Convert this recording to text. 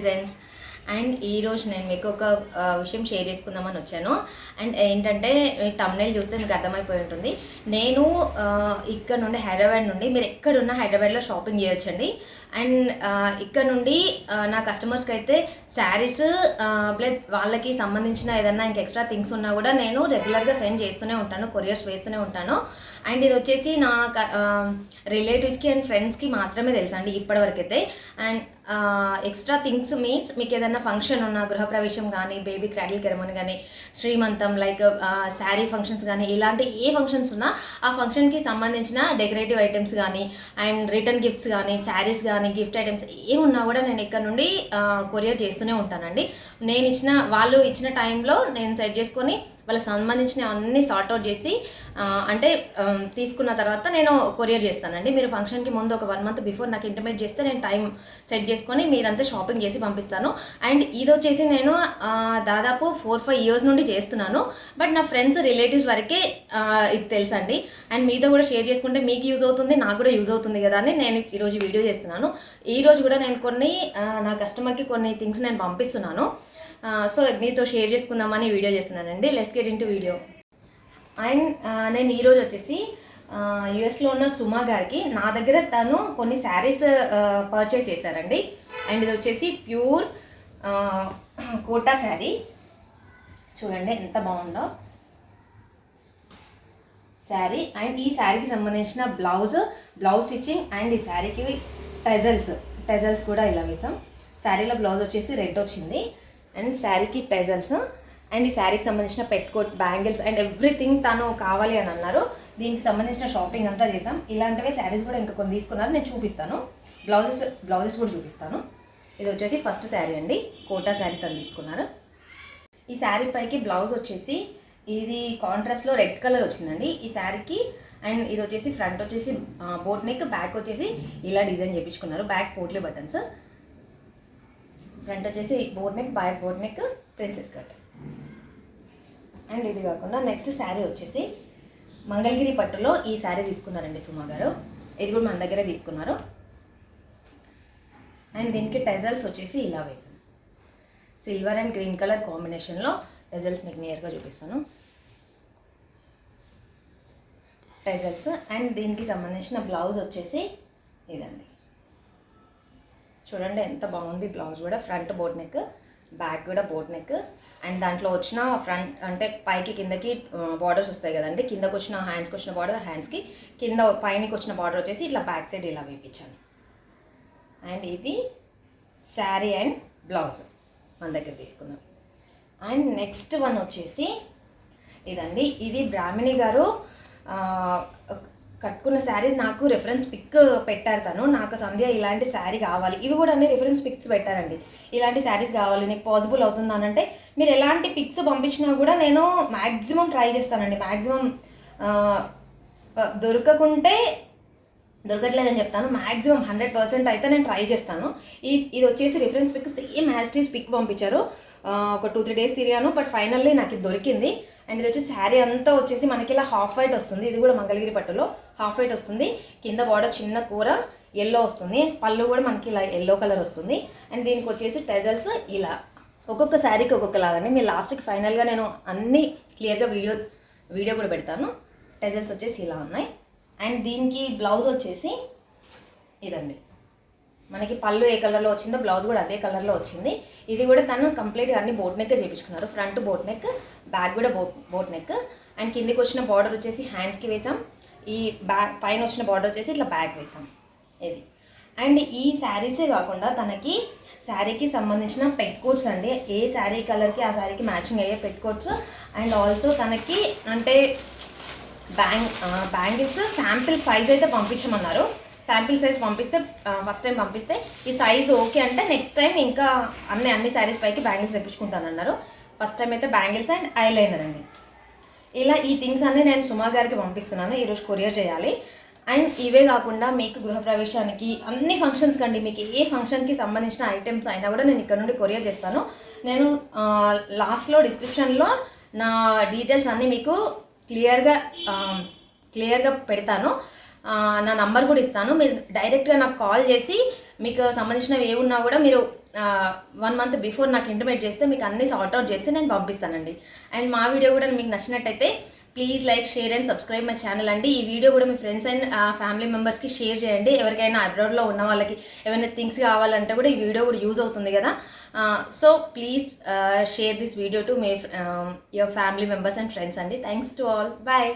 Designs and ఈరోజు నేను మీకు ఒక విషయం షేర్ చేసుకుందామని వచ్చాను. అండ్ ఏంటంటే మీకు తమ్నేల్ చూస్తే మీకు అర్థమైపోయి ఉంటుంది. నేను ఇక్కడ నుండి హైదరాబాద్ నుండి మీరు ఎక్కడున్నా హైదరాబాద్లో షాపింగ్ చేయొచ్చండి. అండ్ ఇక్కడ నుండి నా కస్టమర్స్కి అయితే శారీస్ ప్లస్ వాళ్ళకి సంబంధించిన ఏదన్నా ఇంకా ఎక్స్ట్రా థింగ్స్ ఉన్నా కూడా నేను రెగ్యులర్గా సెండ్ చేస్తూనే ఉంటాను కొరియర్స్ వేస్తూనే ఉంటాను. అండ్ ఇది వచ్చేసి నా రిలేటివ్స్కి అండ్ ఫ్రెండ్స్కి మాత్రమే తెలుసు అండి ఇప్పటివరకు అయితే అండ్ ఎక్స్ట్రా థింగ్స్ మీన్స్ మీకు ఏదైనా ఫంక్షన్ ఉన్న గృహప్రవేశం కానీ బేబీ క్రాడిల్ కెరమని కానీ శ్రీమంతం లైక్ శారీ ఫంక్షన్స్ కానీ ఇలాంటి ఏ ఫంక్షన్స్ ఉన్నా ఆ ఫంక్షన్కి సంబంధించిన డెకరేటివ్ ఐటమ్స్ కానీ అండ్ రిటర్న్ గిఫ్ట్స్ కానీ శారీస్ కానీ గిఫ్ట్ ఐటమ్స్ ఏమున్నా కూడా నేను ఇక్కడ నుండి కొరియర్ చేస్తూనే ఉంటానండి. నేను ఇచ్చిన వాళ్ళు ఇచ్చిన టైంలో నేను సెట్ చేసుకొని వాళ్ళకి సంబంధించిన అన్ని సార్ట్ అవుట్ చేసి అంటే తీసుకున్న తర్వాత నేను కొరియర్ చేస్తానండి. మీరు ఫంక్షన్కి ముందు ఒక వన్ మంత్ బిఫోర్ నాకు ఇంటిమేట్ చేస్తే నేను టైం సెట్ చేసుకొని మీదంతా షాపింగ్ చేసి పంపిస్తాను. అండ్ ఇది వచ్చేసి నేను దాదాపు ఫోర్ ఫైవ్ ఇయర్స్ నుండి చేస్తున్నాను. బట్ నా ఫ్రెండ్స్ రిలేటివ్స్ వరకే ఇది తెలుసండి. అండ్ మీతో కూడా షేర్ చేసుకుంటే మీకు యూజ్ అవుతుంది నాకు కూడా యూజ్ అవుతుంది కదా అని నేను ఈరోజు వీడియో చేస్తున్నాను. ఈరోజు కూడా నేను కొన్ని నా కస్టమర్కి కొన్ని థింగ్స్ నేను పంపిస్తున్నాను. సో మీతో షేర్ చేసుకుందామని వీడియో చేస్తున్నానండి. Let's get in video and నేను ఈరోజు వచ్చేసి యుఎస్లో ఉన్న సుమా గారికి నా దగ్గర తను కొన్ని శారీస్ పర్చేస్ చేశారండి. అండ్ ఇది వచ్చేసి ప్యూర్ కోటా శారీ. చూడండి ఎంత బాగుందో. శారీ. అండ్ ఈ శారీకి సంబంధించిన బ్లౌజ్ బ్లౌజ్ స్టిచ్చింగ్ అండ్ ఈ శారీకి టెజల్స్ టెజల్స్ కూడా ఇలా వేసాం. శారీలో బ్లౌజ్ వచ్చేసి రెడ్ వచ్చింది. అండ్ శారీకి టెజల్స్. అండ్ ఈ శారీకి సంబంధించిన పెట్కోట్ బ్యాంగిల్స్ అండ్ ఎవ్రీథింగ్ తను కావాలి అని అన్నారు. దీనికి సంబంధించిన షాపింగ్ అంతా చేసాం ఇలాంటివే శారీస్ కూడా ఇంకా కొన్ని తీసుకున్నారు. నేను చూపిస్తాను. బ్లౌజెస్ బ్లౌజెస్ కూడా చూపిస్తాను. ఇది వచ్చేసి ఫస్ట్ శారీ అండి. కోటా శారీ తను తీసుకున్నారు. ఈ శారీ పైకి బ్లౌజ్ వచ్చేసి ఇది కాంట్రాస్ట్లో రెడ్ కలర్ వచ్చిందండి ఈ శారీకి. అండ్ ఇది వచ్చేసి ఫ్రంట్ వచ్చేసి బోట్ నెక్ బ్యాక్ వచ్చేసి ఇలా డిజైన్ చేయించుకున్నారు బ్యాక్ పోట్లీ బటన్స్ ఫ్రంట్ వచ్చేసి boat neck back boat neck princess cut and ఇది కాకుండా నెక్స్ట్ శారీ వచ్చేసి మంగళగిరి పట్టులో ఈ శారీ తీసుకున్నారండి సుమా గారు. ఇది కూడా మన దగ్గరే తీసుకున్నారు. అండ్ దీనికి టెజల్స్ వచ్చేసి ఇలా వేసాను సిల్వర్ అండ్ గ్రీన్ కలర్ కాంబినేషన్లో టెజల్స్ మీకు నియర్గా చూపిస్తాను. టెజల్స్ అండ్ దీనికి సంబంధించిన బ్లౌజ్ వచ్చేసి ఇదండి. చూడండి ఎంత బాగుంది బ్లౌజ్ కూడా. ఫ్రంట్ బోట్ నెక్ బ్యాక్ కూడా బోట్ నెక్ అండ్ దాంట్లో వచ్చిన ఫ్రంట్ అంటే పైకి కిందకి బార్డర్స్ వస్తాయి కదండి. కిందకు వచ్చిన హ్యాండ్స్కి వచ్చిన బార్డర్ హ్యాండ్స్కి కింద పైనకి వచ్చిన బార్డర్ వచ్చేసి ఇట్లా బ్యాక్ సైడ్ ఇలా వేయించాను అండ్ ఇది శారీ అండ్ బ్లౌజ్ మన దగ్గర తీసుకున్నాం అండ్ నెక్స్ట్ వన్ వచ్చేసి ఇదండి. ఇది బ్రాహ్మిణి గారు కట్టుకున్న శారీ నాకు రెఫరెన్స్ పిక్ పెట్టారు తను. నాకు సంధ్య ఇలాంటి శారీ కావాలి. ఇవి కూడా అన్ని రెఫరెన్స్ పిక్స్ పెట్టారండి. ఇలాంటి శారీస్ కావాలి నీకు పాసిబుల్ అవుతుందా అని అంటే మీరు ఎలాంటి పిక్స్ పంపించినా కూడా నేను మ్యాక్సిమం ట్రై చేస్తానండి. మ్యాక్సిమం దొరకకుంటే దొరకట్లేదని చెప్తాను. మ్యాక్సిమం హండ్రెడ్ పర్సెంట్ అయితే నేను ట్రై చేస్తాను. ఈ ఇది వచ్చేసి reference pic same as this pic పంపించారు. ఒక టూ త్రీ డేస్ తిరిగాను బట్ ఫైనల్లీ నాకు ఇది దొరికింది. అండ్ ఇది వచ్చి శారీ అంతా వచ్చేసి మనకి ఇలా హాఫ్ వైట్ వస్తుంది. ఇది కూడా మంగళగిరి పట్టులో హాఫ్ వైట్ వస్తుంది. కింద బార్డర్ చిన్న కూర ఎల్లో వస్తుంది. పళ్ళు కూడా మనకి ఇలా ఎల్లో కలర్ వస్తుంది. అండ్ దీనికి వచ్చేసి టెజల్స్ ఇలా. ఒక్కొక్క శారీకి ఒక్కొక్కలాగానే మీరు లాస్ట్కి ఫైనల్గా నేను అన్నీ క్లియర్గా వీడియో వీడియో కూడా పెడతాను. టెజల్స్ వచ్చేసి ఇలా ఉన్నాయి. అండ్ దీనికి బ్లౌజ్ వచ్చేసి ఇదండి. మనకి పళ్ళు ఏ కలర్లో వచ్చిందో బ్లౌజ్ కూడా అదే కలర్లో వచ్చింది. ఇది కూడా తను కంప్లీట్గా అన్ని బోట్ నెక్ చేయించుకున్నారు ఫ్రంట్ బోట్ నెక్ బ్యాక్ కూడా బోట్ బోట్ నెక్. అండ్ కిందికి వచ్చిన బార్డర్ వచ్చేసి హ్యాండ్స్కి వేసాం. ఈ బ్యాక్ పైన వచ్చిన బార్డర్ వచ్చేసి ఇట్లా బ్యాక్ వేసాం. ఇది. అండ్ ఈ శారీసే కాకుండా తనకి శారీకి సంబంధించిన పెట్ కోట్స్ అండి. ఏ శారీ కలర్కి ఆ శారీకి మ్యాచింగ్ అయ్యే పెట్ కోట్స్. అండ్ ఆల్సో తనకి అంటే బ్యాంగ్ బ్యాంగిల్స్ శాంపిల్ సైజ్ అయితే పంపించమన్నారు. శాంపిల్ సైజ్ పంపిస్తే ఫస్ట్ టైం పంపిస్తే ఈ సైజ్ ఓకే అంటే నెక్స్ట్ టైం ఇంకా అన్ని అన్ని శారీస్ పైకి బ్యాంగిల్స్ తెప్పించుకుంటానన్నారు. ఫస్ట్ టైం అయితే బ్యాంగిల్స్ అండ్ ఐలైనర్ అండి. ఇలా ఈ థింగ్స్ అన్ని నేను సుమా గారికి పంపిస్తున్నాను ఈరోజు కొరియర్ చేయాలి. అండ్ ఇవే కాకుండా మీకు గృహప్రవేశానికి అన్ని ఫంక్షన్స్ కండి మీకు ఏ ఫంక్షన్కి సంబంధించిన ఐటమ్స్ అయినా కూడా నేను ఇక్కడ నుండి కొరియర్ చేస్తాను. నేను లాస్ట్లో డిస్క్రిప్షన్లో నా డీటెయిల్స్ అన్నీ మీకు క్లియర్గా క్లియర్గా పెడతాను. నా నంబర్ కూడా ఇస్తాను. మీరు డైరెక్ట్గా నాకు కాల్ చేసి మీకు సంబంధించినవి ఏ ఉన్నా కూడా మీరు వన్ మంత్ బిఫోర్ నాకు ఇంటిమేట్ చేస్తే మీకు అన్ని సార్ట్అవుట్ చేసి నేను పంపిస్తానండి. అండ్ మా వీడియో కూడా మీకు నచ్చినట్టయితే please like share and subscribe my channel అండి. ఈ వీడియో కూడా మీ ఫ్రెండ్స్ అండ్ ఫ్యామిలీ మెంబర్స్కి షేర్ చేయండి. ఎవరికైనా అబ్రాడ్లో ఉన్న వాళ్ళకి ఏమైనా థింగ్స్ కావాలంటే కూడా ఈ వీడియో కూడా యూజ్ అవుతుంది కదా. So please share this video to my your family members and friends అండి. Thanks to all bye